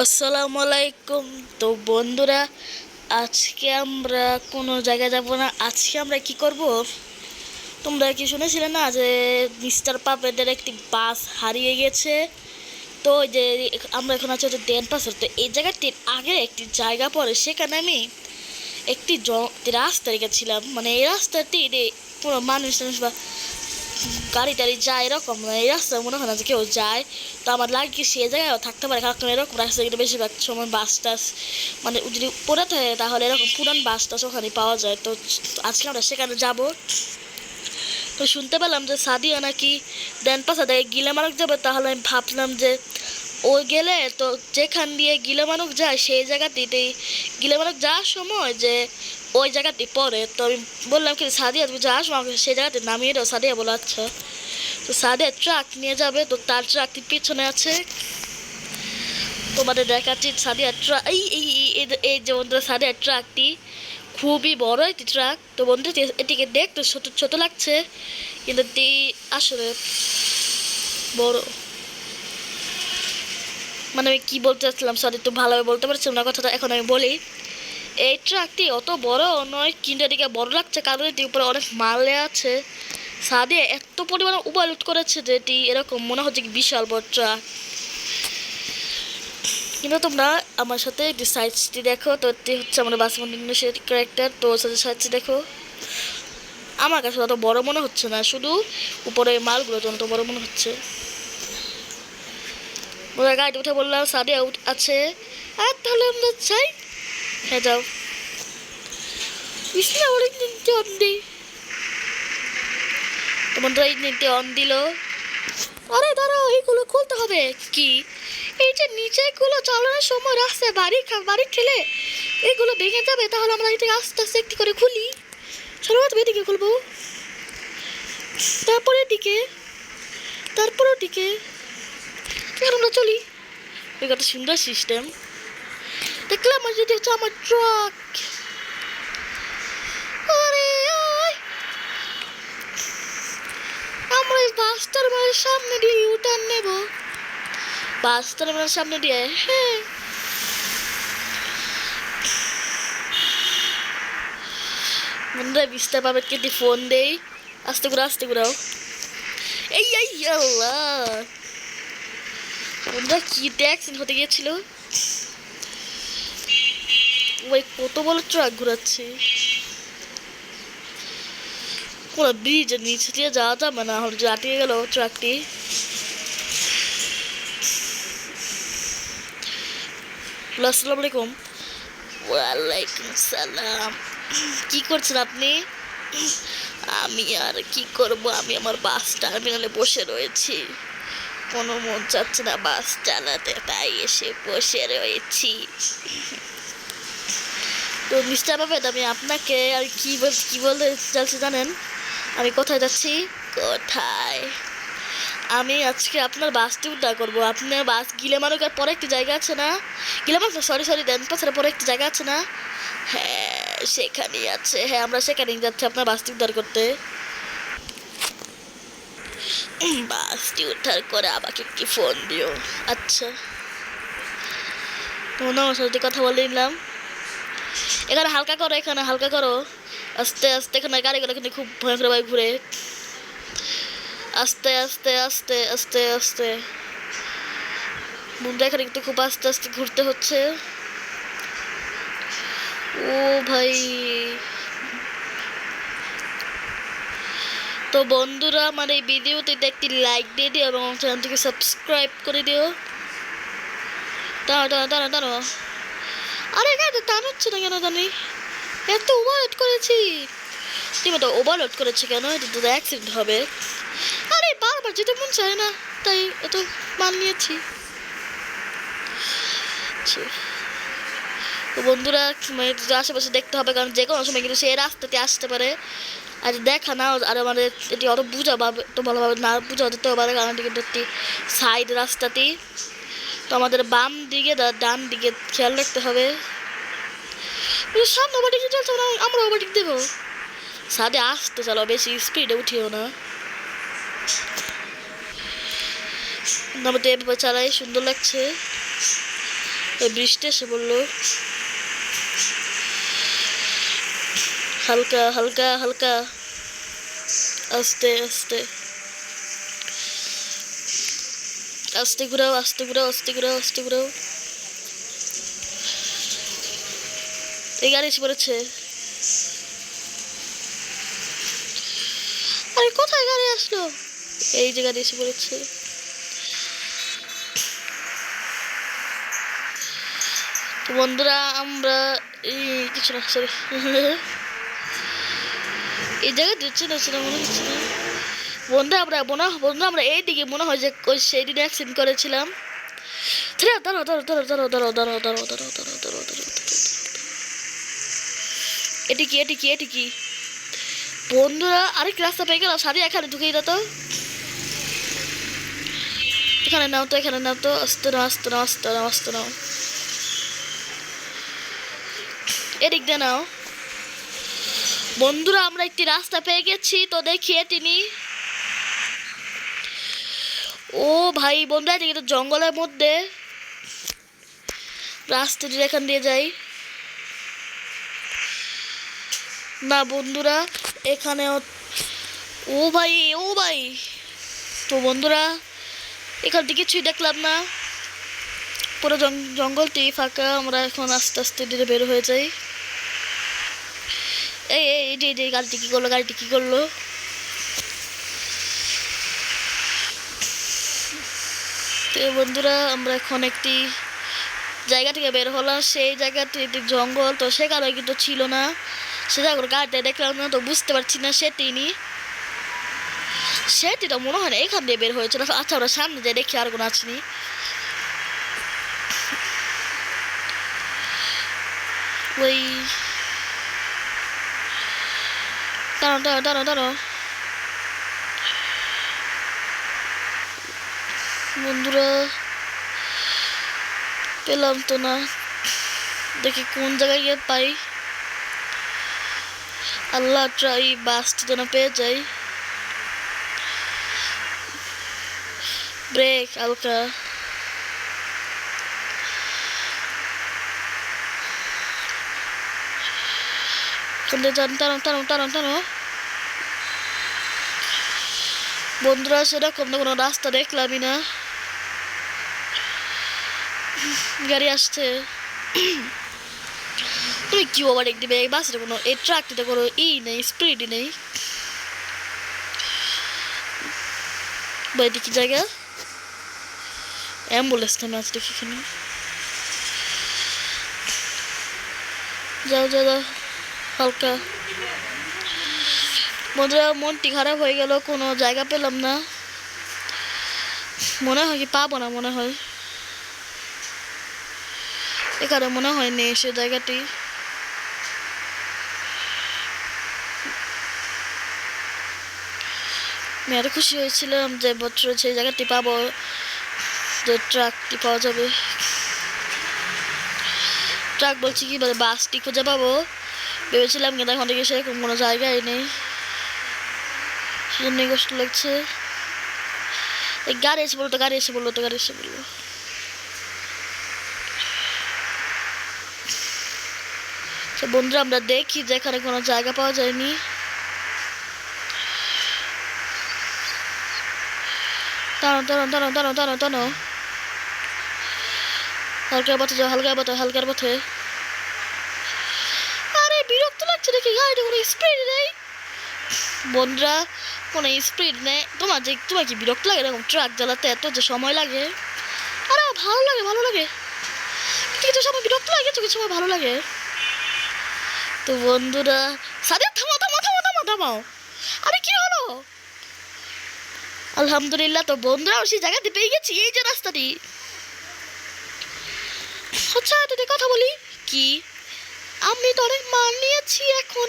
আসসালামু আলাইকুম। তো বন্ধুরা, আজকে আমরা কোনো জায়গায় যাব না। আজকে আমরা কি করব? তোমরা কি শুনেছিলে না যে মিস্টার পাপেদের একটি বাস হারিয়ে গেছে? তো ওই যে আমরা এখন আছি হচ্ছে ডেন পাসের। তো এই জায়গাটির আগে একটি জায়গা পড়ে, সেখানে আমি একটি জ- রাস্তা রেখেছিলাম মানে এই রাস্তাটি রে- কোনো মানুষ বা গাড়ি টাড়ি যায়, এরকম এই রাস্তায় মনে হয় না যে কেউ যায়। তো আমার লাগে সে জায়গায় থাকতে পারে, কারণ এরকম রাস্তায় কিন্তু বেশিরভাগ সময় বাস টাস মানে যদি পড়ে থাকে তাহলে এরকম পুরান বাস টাস ওখানে পাওয়া যায়। তো আজকে আমরা সেখানে যাব। তো শুনতে পেলাম যে সাদিয়া নাকি দেন পাশা দেখে গিলে মানক যাবে, তাহলে আমি ভাবলাম যে ও গেলে তো যেখান দিয়ে গিলে মানুষ যায়, সেই জায়গাটিতেই গিলে মানুষ যাওয়ার সময় যে ওই জায়গাটি পরে তো আমি বললাম কি, সাদিয়া, তুমি যা সময় আমাকে সেই জায়গাতে নামিয়ে দাও, সাদিয়া বলো আচ্ছা। তো সাদিয়া ট্রাক নিয়ে যাবে, তো তার ট্রাকটি পিছনে আছে তোমাদের দেখাচ্ছি সাদিয়া ট্রাক এই এই, এই- যে বন্ধুরা, সাদিয়া ট্রাকটি খুবই বড় একটি ট্রাক তো বন্ধু এটিকে দেখতে ছোট ছোট লাগছে, কিন্তু এটি আসলে বড়। মানে আমি কী বলতে চাচ্ছিলাম সরি তো ভালোভাবে বলতে পারছিলাম না, কথাটা এখন আমি বলি। এই ট্রাকটি অত বড় নয়, কিন্তু এদিকে বড় লাগছে, কারণ এটির উপরে অনেক মাল আছে। সাদে এত পরিমাণে উপালুট করেছে যে এটি এরকম মনে হচ্ছে কি বিশাল বড় ট্রাক। কিন্তু তোমরা আমার সাথে একটি সাইজটি দেখো, তো এটি হচ্ছে আমাদের বাসমতি ইংলিশের ক্যারেক্টার তো সাথে সাইজটি দেখো। আমার কাছে অত বড় মনে হচ্ছে না, শুধু উপরে মালগুলো তো বড় মনে হচ্ছে। গাড়িতে উঠে বললাম সাদিয়া উঠ- আছে। আর তাহলে আমরা যাই হ্যাঁ যাও বিসমিল্লাহ অনেক অন দিই তোমার তো এই নিতে অন দিল। আরে দাঁড়াও, এইগুলো খুলতে হবে। কি? এই যে নিচেগুলো চালানোর সময় রাস্তায় বাড়ি বাড়ি খেলে এগুলো ভেঙে যাবে, তাহলে আমরা এটাকে আস্তে আস্তে একটি করে খুলি। চলো এদিকে খুলবো। তারপরে এদিকে, তারপরে ওদিকে। এখন আমরা চলি। কত সুন্দর সিস্টেম দেখলাম আর যদি হচ্ছে আমার ট্রাক আরে। আমরা এই বাস টার্মিনালের সামনে দিয়ে ইউটার্ন নেব বাস টার্মিনালের সামনে দিয়ে হ্যাঁ বন্ধুরা বিস্তা পাবে কেটে ফোন দেই আস্তে করে আস্তে ঘুরাও এই আল্লাহ বন্ধুরা কি অ্যাক্সিডেন্ট হতে গিয়েছিল ওই কত বড় ট্রাক ঘুরাচ্ছে। পুরো ব্রিজের নিচে দিয়ে যাওয়া যাবে না হলে আটকে গেল ট্রাকটি। আসসালামু আলাইকুম। ওয়ালাইকুম সালাম কি করছেন আপনি? আমি আর কি করব? আমি আমার বাস টার্মিনালে বসে রয়েছি। কোনো মন চাচ্ছে না বাস চালাতে, তাই এসে বসে রয়েছি। তো মিস্টার বাবেদ আমি আপনাকে আর কি বল, কি বলতে চাচ্ছি জানেন? আমি কোথায় যাচ্ছি? কোথায়? আমি আজকে আপনার বাসটি উদ্ধার করব। আপনার বাস গিলেমানুকার পরে একটি জায়গা আছে না? গিলেমানুক সরি সরি দেন পাশের পরে একটি জায়গা আছে না? হ্যাঁ সেখানেই আছে। হ্যাঁ আমরা সেখানেই যাচ্ছি আপনার বাসটি উদ্ধার করতে। বাসটি উদ্ধার করে আমাকে একটি ফোন দিও। আচ্ছা। তোমার সাথে কথা বলে নিলাম। এখানে হালকা করো, এখানে হালকা করো। আস্তে আস্তে, এখানে গাড়িগুলো কিন্তু খুব ভয়ঙ্কর ভাবে ঘুরে। আস্তে আস্তে আস্তে আস্তে আস্তে। বন্ধু, এখানে কিন্তু খুব আস্তে আস্তে ঘুরতে হচ্ছে। ও ভাই। তো বন্ধুরা, আমার এই ভিডিওতে একটি লাইক দিয়ে দিও এবং চ্যানেলটিকে সাবস্ক্রাইব করে দিও। দাঁড়ো দাঁড়ো দাঁড়ো দাঁড়ো আরে গাড়িটা টান হচ্ছে না কেন জানি? এত ওভারলোড করেছি। তো ওভারলোড করেছে কেন? এটা তো অ্যাক্সিডেন্ট হবে। আরে বারবার যেতে মন চায় না, তাই এত মান নিয়েছি। তো বন্ধুরা মানে আশেপাশে দেখতে হবে, কারণ যে কোনো সময় কিন্তু সে রাস্তাতে আসতে পারে। আর দেখা না আর আমাদের এটি অত বুঝা তো ভালোভাবে না বুঝা যেতেও পারে কারণ এটি কিন্তু একটি সাইড রাস্তাটি তো আমাদের বাম দিকে ডান দিকে খেয়াল রাখতে হবে। সামনে ওভারটেক চলছে, আমরা ওভারটেক দেবো। সাদে আসতে চালাও বেশি স্পিডে উঠিও না। আমরা এভাবে চালাই, সুন্দর লাগছে। বৃষ্টি এসে বলল হালকা হালকা হালকা। আস্তে আস্তে। আস্তে ঘুরাও আস্তে ঘুরাও আস্তে ঘুরাও আস্তে ঘুরাও। এই গাড়ি এসে পড়েছে। আরে কোথায় গাড়ি আসলো? এই যে গাড়ি এসে পড়েছে। বন্ধুরা, আমরা এই কিছু না সরি এই জায়গায় দিচ্ছে না, সেটা মনে হচ্ছে না। বন্ধু আমরা মনে বন্ধু আমরা এই দিকে মনে হয় যে ওই সেই অ্যাক্সিডেন্ট করেছিলাম এটি কি এটি কি এটি কি বন্ধুরা আরেক রাস্তা পেয়ে গেলাম সারি এখানে ঢুকিয়ে এখানে নাও তো এখানে নাও তো আস্তে নাও আস্তে নাও আস্তে নাও আস্তে নাও এদিক দিয়ে নাও বন্ধুরা আমরা একটি রাস্তা পেয়ে গেছি তো দেখি তিনি ও ভাই, বন্ধুরা, এদিকে তো জঙ্গলের মধ্যে। রাস্তাটি এখান দিয়ে যাই। না, বন্ধুরা, এখানে ও ভাই ও ভাই। তো বন্ধুরা, এখান থেকে কিছুই দেখলাম না। পুরো জঙ্গলটি ফাঁকা। আমরা এখন আস্তে আস্তে ধীরে বের হয়ে যাই। এই এই যে গাড়িটি কী করল, গাড়িটি কী করল? তো বন্ধুরা, আমরা এখন একটি জায়গা থেকে বের হলাম। সেই জায়গাটি একটি জঙ্গল, তো সেখানে কিন্তু ছিল না। সে জায়গার গাড়িতে দেখলাম না, তো বুঝতে পারছি না সে তিনি সেটি তো মনে হয় না এখান দিয়ে বের হয়েছিল। আচ্ছা আমরা সামনে যাই দেখি আর কোনো আসেনি ওই দাঁড়াও দাঁড়াও দাঁড়াও বন্ধুরা, পেলাম তো না। দেখি কোন জায়গায় গিয়ে পাই। আল্লাহ ট্রাই বাসটি যেন পেয়ে যাই। ব্রেক হালকা। টানো টানো টানো টানো। বন্ধুরা, সেরকম তো কোনো রাস্তা দেখলামই না। গাড়ি আসছে। তুমি কি ওভারটেক দিবে? এই বাসের কোনো এই ট্রাকটিতে কোনো ই নেই স্পিডই নেই। বা এটি কি জায়গা? অ্যাম্বুলেন্স থেমে আছে দেখি এখানে। যাও যাও যাও, হালকা। বন্ধুরা, মনটি খারাপ হয়ে গেল, কোনো জায়গা পেলাম না। মনে হয় কি পাবো না, মনে হয়। এখানে মনে হয় নেই সে জায়গাটি। আমি আরও খুশি হয়েছিলাম যে বছর সেই জায়গাটি পাবো, যে ট্রাকটি পাওয়া যাবে। ট্রাক বলছি কি বলে বাসটি খুঁজে পাবো। ভেবেছিলাম কিন্তু এখন থেকে সেরকম কোনো জায়গায় নেই। সেজন্যই কষ্ট লাগছে। গাড়ি এসে বলতো গাড়ি এসে বলল তো, গাড়ি এসে বলল তো বন্ধুরা, আমরা দেখি যে এখানে কোনো জায়গা পাওয়া যায়নি। হালকার পথে যাও, হালকার পথে হালকার পথে। আরে, বিরক্ত লাগছে গাড়িটা কোনো স্পিড নেই। বন্ধুরা, কোনো স্পিড নেই। তোমার যে তোমার কি বিরক্ত লাগে এরকম ট্রাক চালাতে এত যে সময় লাগে? আরে ভালো লাগে ভালো লাগে। কিছু সময় বিরক্ত লাগে, কিছু সময় ভালো লাগে। তো বন্ধুরা সাদের থামো থামো থামো থামো থামাও। আরে কি হলো? আলহামদুলিল্লাহ, তো বন্ধুরা সেই জায়গাতে পেয়ে গেছি, এই যে রাস্তাটি। আচ্ছা তোদের কথা বলি, কি? আমি তো অনেক মাল নিয়েছি এখন।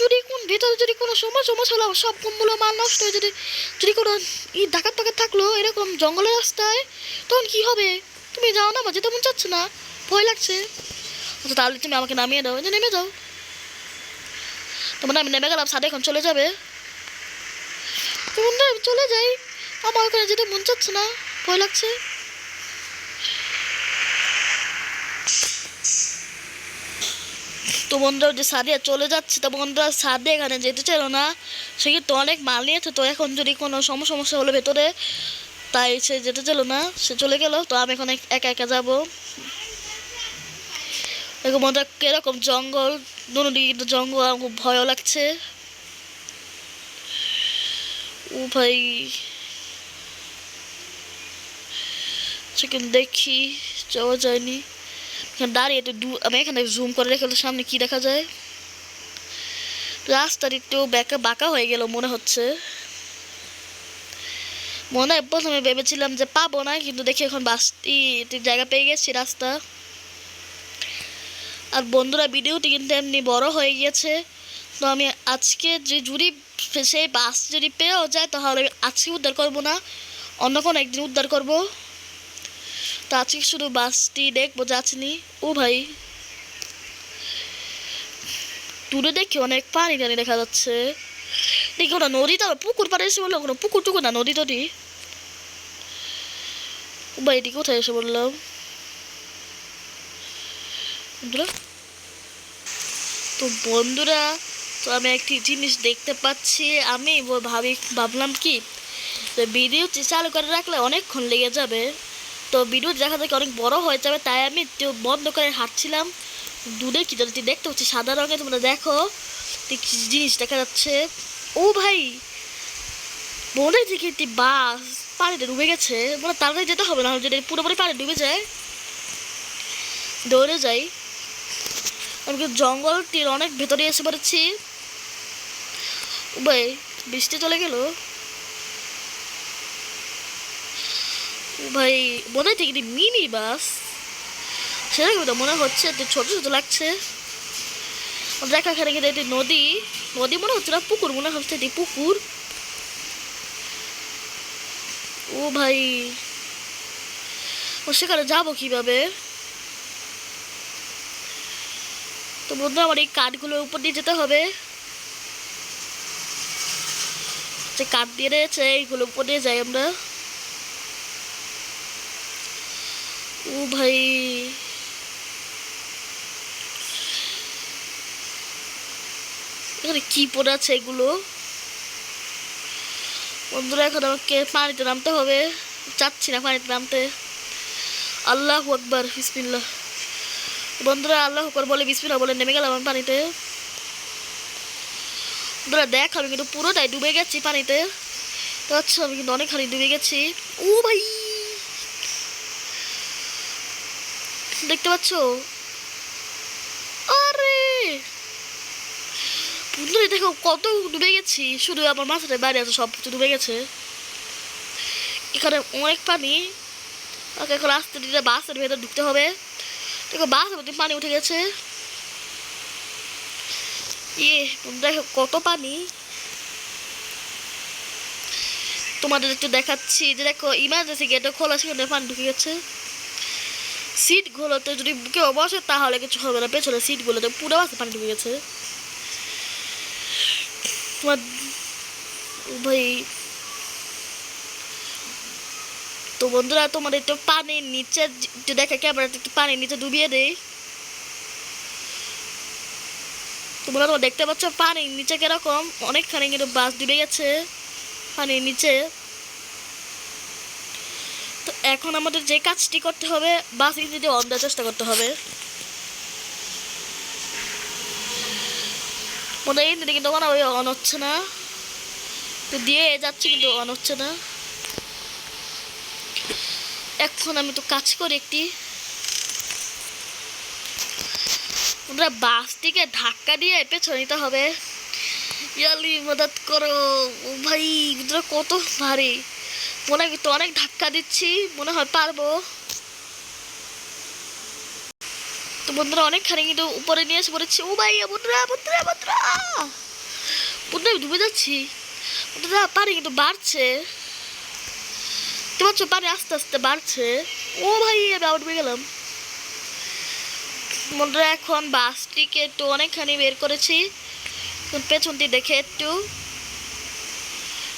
যদি কোন ভেতরে যদি কোনো সময় সমস্যা হলো সব কোনগুলো মাল নষ্ট হয়ে যদি যদি কোনো ই ডাকাত পাকাত থাকল, এরকম জঙ্গলের রাস্তায়, তখন কি হবে? তুমি যাও না, আমার যেতে মন চাচ্ছে না। ভয় লাগছে। আচ্ছা তাহলে তুমি আমাকে নামিয়ে দাও যে নেমে যাও তোমরা আমি নেমে গেলাম সাদে এখন চলে যাবে। তোমরা আমি চলে যাই। আমার ওখানে যেতে মন চাচ্ছে না, ভয় লাগছে। তো বন্ধুরা, যে সাদে চলে যাচ্ছে, তো বন্ধুরা সাদে এখানে যেতে চাইল না। সে কিন্তু অনেক মাল নিয়েছে, তো এখন যদি কোনো সমস্যা হলো ভেতরে, তাই সে যেতে চাইল না, সে চলে গেল। তো আমি এখন একা একা যাব। দেখো বন্ধুরা কীরকম জঙ্গল দুনো দিকে কিন্তু জঙ্গল আমার খুব ভয়ও লাগছে। ও ভাই। দেখি, যাওয়া যায়নি। দাঁড়িয়ে একটু দু আমি এখানে জুম করে রেখে সামনে কি দেখা যায়? রাস্তার একটু বেঁকা বাঁকা হয়ে গেল মনে হচ্ছে। মনে হয় প্রথমে ভেবেছিলাম যে পাবো না, কিন্তু দেখি এখন একটি জায়গা পেয়ে গেছি রাস্তা। আর বন্ধুরা, ভিডিওটি কিন্তু এমনি বড় হয়ে গিয়েছে। তো আমি আজকে যে যদি সেই বাস যদি পেয়েও যায়, তাহলে আমি আজকে উদ্ধার করব না, অন্য কোনো একদিন উদ্ধার করব। তো আজকে শুধু বাসটি দেখব যাচ্ছিনি ও ভাই, দূরে দেখি অনেক পানি টানি দেখা যাচ্ছে। দেখি ওটা নদী তো, পুকুর পাড়ে এসে বললাম কোনো পুকুর টুকুর না, নদী টদী। ও ভাই, এটি কোথায় এসে বললাম তো বন্ধুরা, তো আমি একটি জিনিস দেখতে পাচ্ছি। আমি ভাবি ভাবলাম কি তো ভিডিওটি চালু করে রাখলে অনেকক্ষণ লেগে যাবে। তো ভিডিও দেখা দেখে অনেক বড় হয়ে যাবে, তাই আমি তো বন্ধ করে হাঁটছিলাম। দূরে কি জানি দেখতে পাচ্ছি, সাদা রঙের। তোমরা দেখো জিনিস দেখা যাচ্ছে। ও ভাই মনে থেকে একটি বাস পানিতে ডুবে গেছে। মানে তাড়াতাড়ি যেতে হবে, না যদি পুরোপুরি পানি ডুবে যায়, দৌড়ে যাই। আমি কিন্তু জঙ্গলটির অনেক ভেতরে এসে পড়েছি। ভাই বৃষ্টি চলে গেল। ভাই মনে হয় একটি মিনি বাস। সেটা কিন্তু মনে হচ্ছে একটু ছোট ছোট লাগছে। দেখা এখানে কিন্তু একটি নদী। নদী মনে হচ্ছে না পুকুর, মনে হচ্ছে এটি পুকুর। ও ভাই ও সেখানে যাব কীভাবে তো বন্ধু আমার এই কাঠগুলোর উপর দিয়ে যেতে হবে। যে কাঠ দিয়ে রয়েছে, এইগুলো উপর দিয়ে যাই আমরা। ও ভাই। এখানে কি পড়ে আছে এগুলো? বন্ধুরা, এখন আমাকে পানিতে নামতে হবে। চাচ্ছি না পানিতে নামতে। আল্লাহ আকবার, বিসমিল্লাহ। বন্ধুরা, আল্লাহ আকবার বলে বিসমিল্লাহ বলে নেমে গেলাম আমি পানিতে। বন্ধুরা, দেখ, আমি কিন্তু পুরোটাই ডুবে গেছি পানিতে। আচ্ছা আমি কিন্তু অনেকখানি ডুবে গেছি। ও ভাই! দেখতে পাচ্ছ? আরে! বন্ধুরা দেখো, কত ডুবে গেছি। শুধু আমার মাথাটা বাইরে আছে সব কিছু ডুবে গেছে। এখানে অনেক পানি। ওকে এখন আস্তে ধীরে বাসের ভেতর ঢুকতে হবে। দেখো বাসের পানি উঠে গেছে। ইয়ে দেখো কত পানি। তোমাদের একটু দেখাচ্ছি যে দেখো ইমার্জেন্সি গেটে খোলা সেখানে পানি ঢুকে গেছে। সিটগুলোতে যদি কেউ বসে, তাহলে কিছু হবে না। পেছনে সিটগুলোতে পুরো বাসে পানি ঢুকে গেছে। তোমার ভাই তো বন্ধুরা, তোমাদের একটু পানির নিচে দেখা ক্যামেরা একটু পানির নিচে ডুবিয়ে দেই। তোমরা তোমার দেখতে পাচ্ছ পানির নিচে কীরকম, অনেকখানি কিন্তু বাস ডুবে গেছে পানির নিচে। তো এখন আমাদের যে কাজটি করতে হবে, বাস যদি অন দেওয়ার চেষ্টা করতে হবে। মনে হয় কিন্তু অন হচ্ছে না। তো দিয়ে যাচ্ছে কিন্তু অন হচ্ছে না। এখন আমি তো কাজ করি একটি। আমরা বাসটিকে ধাক্কা দিয়ে পেছনে নিতে হবে। ইয়ালি, মদত করো। ভাই এগুলো কত ভারী। মনে হয় তো অনেক ধাক্কা দিচ্ছি, মনে হয় পারব। তো বন্ধুরা, অনেকখানি কিন্তু উপরে নিয়ে এসে পড়েছি। ও ভাই বন্ধুরা বন্ধুরা বন্ধুরা! বন্ধুরা, আমি ডুবে যাচ্ছি। বন্ধুরা, পানি কিন্তু বাড়ছে। দেখতে পাচ্ছ আস্তে আস্তে বাড়ছে। ও ভাই আমি আবার ডুবে গেলাম। বন্ধুরা, এখন বাসটিকে একটু অনেকখানি বের করেছি। পেছন দিয়ে দেখে একটু।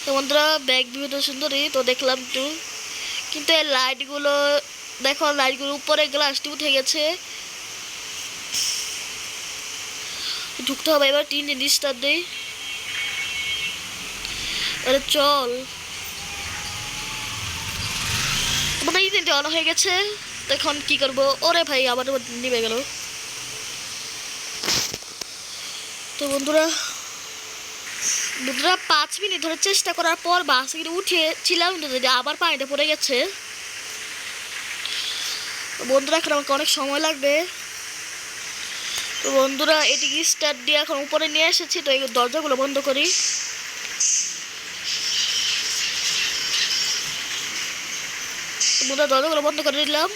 তো বন্ধুরা, ব্যাগ বিভিন্ন সুন্দরী, তো দেখলাম একটু। কিন্তু এই লাইটগুলো, দেখো, লাইটগুলো উপরে গ্লাসটি উঠে গেছে। ঢুকতে হবে, এবার তিন জিনিসটা দিই। আরে চল। মানে এই দিনটা অন হয়ে গেছে এখন কি করব? ওরে ভাই, আবার নিবে গেল। তো বন্ধুরা বন্ধুরা, পাঁচ মিনিট ধরে চেষ্টা করার পর বাস থেকে উঠেছিলাম তো যদি আবার পানিতে পড়ে গেছে। বন্ধুরা, এখন আমাকে অনেক সময় লাগবে। তো বন্ধুরা এটিকে স্টার্ট দিয়ে এখন উপরে নিয়ে এসেছি, তো এই দরজাগুলো বন্ধ করি। বন্ধুরা দরজাগুলো বন্ধ করে দিলাম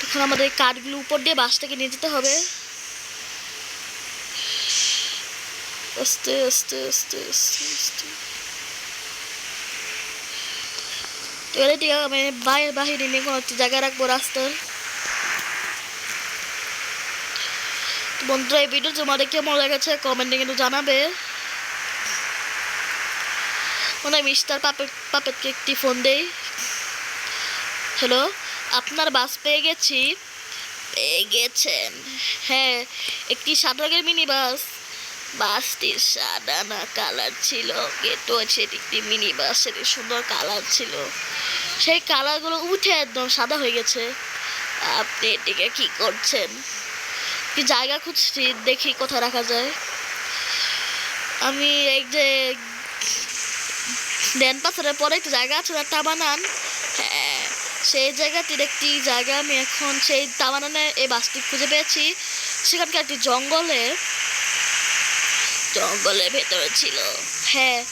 তখন আমাদের কাঠগুলো উপর দিয়ে নিয়ে যেতে হবে। আস্তে আস্তে আস্তে আস্তে আস্তে। আমি বাইরে বাহিরে নিয়ে কোনো জায়গায় রাখব রাস্তার। বন্ধুরা, এই ভিডিও তোমাদের কেমন লেগেছে কমেন্টে কিন্তু জানাবে। মনে মিস্টার পাপেট, পাপেটকে একটি ফোন দেই। হ্যালো আপনার বাস পেয়ে গেছি। পেয়ে গেছেন। হ্যাঁ একটি সাদা রঙের মিনি বাস বাসটির সাদা না কালার ছিল। গেটো সেটি একটি মিনি বাস সেটি সুন্দর কালার ছিল। সেই কালারগুলো উঠে একদম সাদা হয়ে গেছে। আপনি এটিকে কি করছেন? কি জায়গা খুঁজছি, দেখি কোথায় রাখা যায়। আমি এই যে ড্যান পাথরের পরে একটু জায়গা আছে না টাবানান হ্যাঁ সেই জায়গাটির একটি জায়গা আমি এখন সেই তাবানানে এই বাসটি খুঁজে পেয়েছি। সেখানকার একটি জঙ্গলে জঙ্গলের ভেতরে ছিল। হ্যাঁ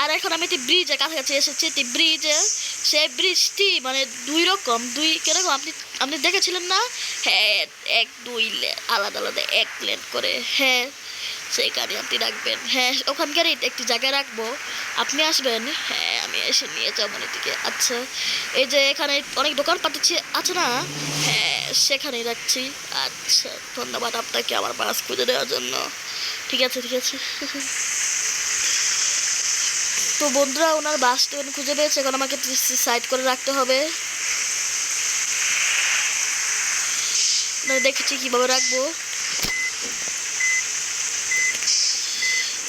আর এখন আমি একটি ব্রিজের কাছাকাছি এসেছি, একটি ব্রিজে। সেই ব্রিজটি মানে দুই রকম, দুই কীরকম? আপনি আপনি দেখেছিলেন না? হ্যাঁ এক, দুই আলাদা আলাদা, এক লেন করে। হ্যাঁ। সেইখানে আপনি রাখবেন। হ্যাঁ ওখানকার একটি জায়গায় রাখব। আপনি আসবেন? হ্যাঁ আমি এসে নিয়ে যাব এদিকে। আচ্ছা এই যে এখানে অনেক দোকান পাঠাচ্ছি আছে না? হ্যাঁ সেখানেই রাখছি। আচ্ছা ধন্যবাদ আপনাকে আমার বাস খুঁজে দেওয়ার জন্য। ঠিক আছে ঠিক আছে। তো বন্ধুরা, ওনার বাস উনি খুঁজে পেয়েছে, এখন আমাকে সাইড করে রাখতে হবে। দেখেছি কীভাবে রাখব।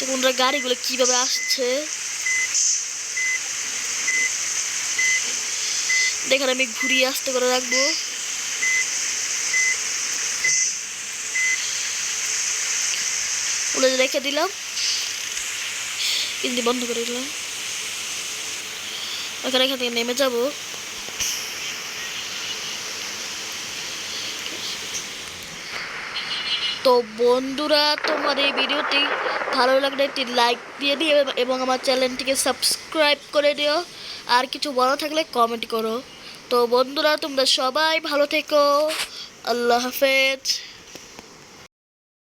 তো গাড়িগুলো কীভাবে আসছে? দেখেন, আমি ঘুরিয়ে আসতে করে রাখব। ওগুলো রেখে দিলাম। কিন্তু বন্ধ করে দিলাম। ওখানে এখান থেকে নেমে যাব। তো বন্ধুরা, তোমার এই ভিডিওটি ভালো লাগলে একটি লাইক দিয়ে দিও এবং আমার চ্যানেলটিকে সাবস্ক্রাইব করে দিও। আর কিছু বলা থাকলে কমেন্ট করো। তো বন্ধুরা, তোমরা সবাই ভালো থেকো। আল্লাহ হাফেজ।